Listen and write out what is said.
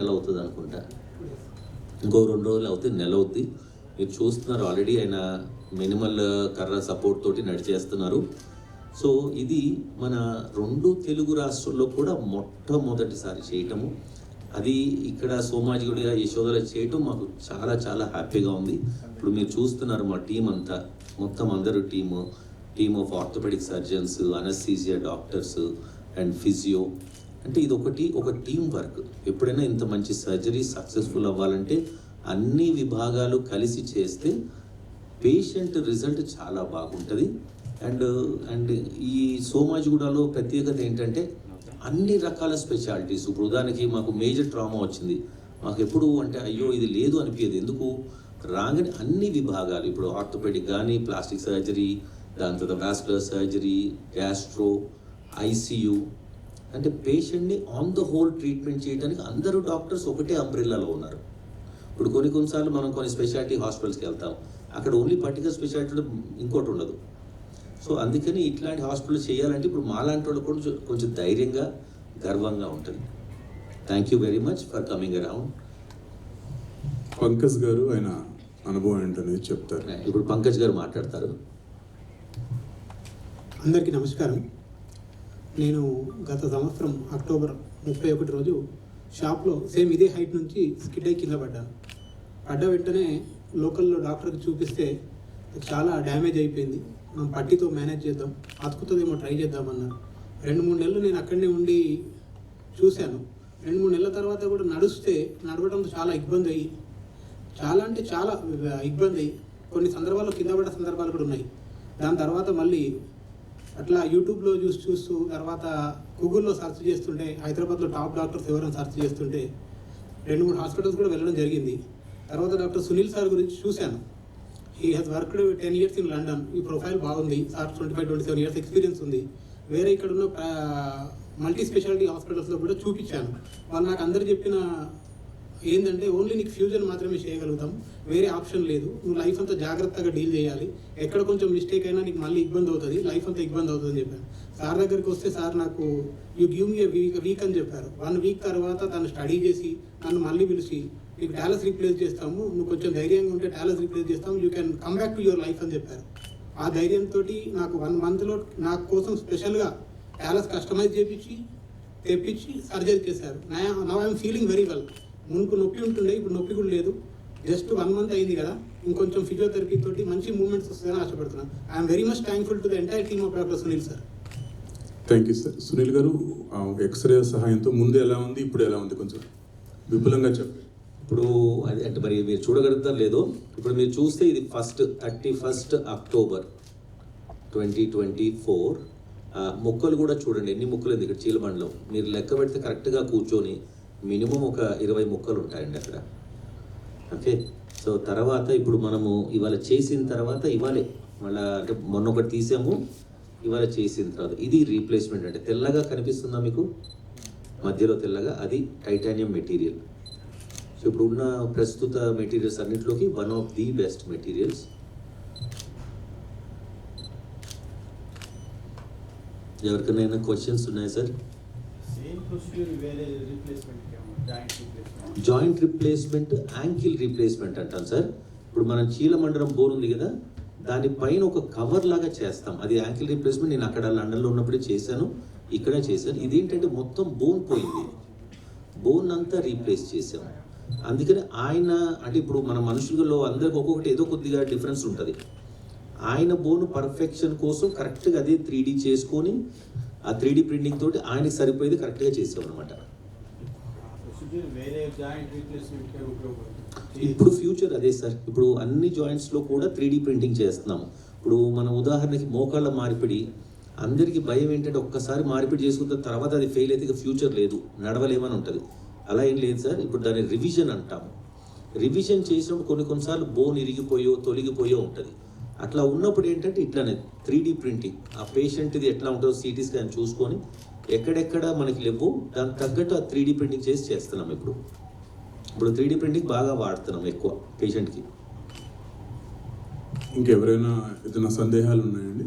నెల అవుతుంది అనుకుంటా ఇంకో రెండు రోజులు అవుతుంది నెల అవుతుంది మీరు చూస్తున్నారు ఆల్రెడీ ఆయన మినిమల్ కర్ర సపోర్ట్ తోటి నడిచేస్తున్నారు. సో ఇది మన రెండు తెలుగు రాష్ట్రాల్లో కూడా మొట్టమొదటిసారి చేయటము. అది ఇక్కడ సోమాజిగుడిగా యశోదలో చేయటం మాకు చాలా చాలా హ్యాపీగా ఉంది. ఇప్పుడు మీరు చూస్తున్నారు మా టీం అంతా. మొత్తం అందరూ team team of orthopaedic surgeons anaesthesia doctors and physio అంటే ఇది ఒకటి ఒక టీం వర్క్ ఎప్పుడైనా ఇంత మంచి సర్జరీ సక్సెస్ఫుల్ అవ్వాలంటే అన్ని విభాగాలు కలిసి చేస్తే పేషెంట్ రిజల్ట్ చాలా బాగుంటుంది. అండ్ అండ్ ఈ సోమాజిగూడలో ప్రత్యేకత ఏంటంటే అన్ని రకాల స్పెషాలిటీస్ ఇప్పుడు ఉదాహరణకి మాకు మేజర్ ట్రామా వచ్చింది. మాకు ఎప్పుడు అంటే అయ్యో ఇది లేదు అనిపించదు ఎందుకు? రాగానే అన్ని విభాగాలు. ఇప్పుడు ఆర్థోపెడిక్ కానీ ప్లాస్టిక్ సర్జరీ దాని తర్వాత వాస్కులర్ సర్జరీ గ్యాస్ట్రో ఐసీయూ అంటే పేషెంట్ని ఆన్ ద హోల్ ట్రీట్మెంట్ చేయడానికి అందరూ డాక్టర్స్ ఒకటే అంబ్రిల్లాలో ఉన్నారు. ఇప్పుడు కొన్ని కొన్నిసార్లు మనం కొన్ని స్పెషాలిటీ హాస్పిటల్స్కి వెళ్తాం. అక్కడ ఓన్లీ పర్టికులర్ స్పెషాలిటీ ఇంకోటి ఉండదు. సో అందుకని ఇట్లాంటి హాస్పిటల్ చేయాలంటే ఇప్పుడు మాలాంటి వాళ్ళు కూడా కొంచెం- కొంచెం ధైర్యంగా గర్వంగా ఉంటుంది thank you very much for coming around Pankaj garu ఆయన అనుభవం ఏంటనేది చెప్తారు. ఇప్పుడు పంకజ్ గారు మాట్లాడతారు. అందరికీ నమస్కారం. నేను గత సంవత్సరం అక్టోబర్ ముప్పై ఒకటి రోజు షాప్లో సేమ్ ఇదే హైట్ నుంచి స్కిడ్ అయి కింద పడ్డాను పడ్డ వెంటనే లోకల్లో డాక్టర్కి చూపిస్తే చాలా డ్యామేజ్ అయిపోయింది. మనం పట్టితో మేనేజ్ చేద్దాం అతుకుతుందేమో ట్రై చేద్దామన్నారు. రెండు మూడు నెలలు నేను అక్కడనే ఉండి చూశాను. రెండు మూడు నెలల తర్వాత కూడా నడుస్తే నడవడంతో చాలా ఇబ్బంది అయ్యి చాలా అంటే చాలా ఇబ్బంది అయ్యి కొన్ని సందర్భాల్లో కింద పడ్డ సందర్భాలు కూడా ఉన్నాయి. దాని తర్వాత మళ్ళీ అట్లా యూట్యూబ్లో చూసి చూస్తూ తర్వాత గూగుల్లో సెర్చ్ చేస్తుంటే హైదరాబాద్లో టాప్ డాక్టర్స్ ఎవరైనా సెర్చ్ చేస్తుంటే రెండు మూడు హాస్పిటల్స్ కూడా వెళ్ళడం జరిగింది. తర్వాత డాక్టర్ సునీల్ సార్ గురించి చూశాను. He has worked ten years in London ఈ ప్రొఫైల్ బాగుంది. Sir twenty five twenty seven years experience ఉంది. వేరే ఇక్కడ ఉన్న మల్టీ స్పెషాలిటీ హాస్పిటల్స్లో కూడా చూపించాను. వాళ్ళు నాకు అందరు చెప్పిన ఏంటంటే ఓన్లీ నీకు ఫ్యూజన్ మాత్రమే చేయగలుగుతాం. వేరే ఆప్షన్ లేదు. నువ్వు లైఫ్ అంతా జాగ్రత్తగా డీల్ చేయాలి. ఎక్కడ కొంచెం మిస్టేక్ అయినా నీకు మళ్ళీ ఇబ్బంది అవుతుంది. లైఫ్ అంతా ఇబ్బంది అవుతుంది అని చెప్పాను. సార్ దగ్గరికి వస్తే సార్ నాకు you give me week week అని చెప్పారు. వన్ వీక్ తర్వాత తను స్టడీ చేసి నన్ను మళ్ళీ పిలిచి నీకు టాలెస్ రీప్లేస్ చేస్తాము. నువ్వు కొంచెం ధైర్యంగా ఉంటే టాలెస్ రీప్లేస్ చేస్తాము. You can come back to your life అని చెప్పారు. ఆ ధైర్యంతో నాకు వన్ మంత్లో నా కోసం స్పెషల్గా టాలెస్ కస్టమైజ్ చేపించి తెప్పించి సర్జరీ చేశారు. నా ఐఎమ్ ఫీలింగ్ వెరీ వెల్ మునుపు నొప్పి ఉంటుండే ఇప్పుడు నొప్పి కూడా లేదు. జస్ట్ వన్ మంత్ అయింది కదా. ఇంకొంచెం ఫిజియోథెరపీ తోటి మంచి మూమెంట్స్ వస్తాయని ఆశపడుతున్నాను I'm very much thankful to the entire team of doctor Sunil sir thank you sir Sunil garu X ray సహాయంతో ముందు ఎలా ఉంది ఇప్పుడు ఎలా ఉంది కొంచెం విపులంగా చెప్పండి. ఇప్పుడు అది అంటే మరి మీరు చూడగలుగుతారు లేదో ఇప్పుడు మీరు చూస్తే ఇది first thirty first October twenty twenty four మొక్కలు కూడా చూడండి ఎన్ని మొక్కలు ఉంది ఇక్కడ చీలబండలో. మీరు లెక్క పెడితే కరెక్ట్గా కూర్చొని మినిమం ఒక ఇరవై మొక్కలు ఉంటాయండి అక్కడ. ఓకే? సో తర్వాత ఇప్పుడు మనము ఇవాళ చేసిన తర్వాత ఇవాళే మళ్ళీ అంటే మొన్న ఒకటి తీసాము ఇవాళ చేసిన తర్వాత. ఇది రీప్లేస్మెంట్ అంటే తెల్లగా కనిపిస్తుందా మీకు? మధ్యలో తెల్లగా. అది టైటానియం మెటీరియల్ సో ఇప్పుడు ఉన్న ప్రస్తుత materials అన్నింటిలోకి one of the best materials ఎవరికైనా క్వశ్చన్స్ ఉన్నాయా సార్ సేమ్ ప్రొసీడ్యూర్ వేరే replacement joint replacement replacement ankle replacement అంటాం సార్. ఇప్పుడు మనం చీలమండలం బోర్ ఉంది కదా దానిపైన ఒక కవర్ లాగా చేస్తాం. అది యాంకిల్ రీప్లేస్మెంట్ నేను అక్కడ లండన్లో ఉన్నప్పుడే చేశాను ఇక్కడే చేశాను. ఇదేంటంటే మొత్తం బోన్ పోయింది. బోన్ అంతా రీప్లేస్ చేసాం అందుకని ఆయన అంటే ఇప్పుడు మన మనుషులలో అందరికి ఒక్కొక్కటి ఏదో కొద్దిగా డిఫరెన్స్ ఉంటుంది. ఆయన బోన్ పర్ఫెక్షన్ కోసం కరెక్ట్గా అదే త్రీ చేసుకొని ఆ త్రీ ప్రింటింగ్ తోటి ఆయనకి సరిపోయేది కరెక్ట్గా చేసాం అనమాట ఇప్పుడు ఫ్యూచర్ అదే సార్. ఇప్పుడు అన్ని జాయింట్స్లో కూడా త్రీ ప్రింటింగ్ చేస్తున్నాం ఇప్పుడు మన ఉదాహరణకి మోకాళ్ళ మార్పిడి అందరికీ భయం ఏంటంటే ఒక్కసారి మార్పిడి చేసుకున్న తర్వాత అది ఫెయిల్ అయితే ఫ్యూచర్ లేదు నడవలేమని ఉంటుంది. అలా ఏం లేదు సార్. ఇప్పుడు దాన్ని రివిజన్ అంటాము. రివిజన్ చేసినప్పుడు కొన్ని కొన్నిసార్లు బోన్ ఇరిగిపోయో తొలగిపోయో ఉంటుంది. అట్లా ఉన్నప్పుడు ఏంటంటే ఇట్లానే త్రీ డీ ప్రింటింగ్ ఆ పేషెంట్ది ఎట్లా ఉంటుందో సిటీ స్కాన్ చూసుకొని ఎక్కడెక్కడ మనకి లేవు దానికి తగ్గట్టు ఆ త్రీ డీ ప్రింటింగ్ చేసి చేస్తున్నాం ఇప్పుడు. ఇప్పుడు త్రీ డీ ప్రింటింగ్ బాగా వాడుతున్నాం ఎక్కువ పేషెంట్కి ఇంకెవరైనా ఏదైనా సందేహాలు ఉన్నాయండి?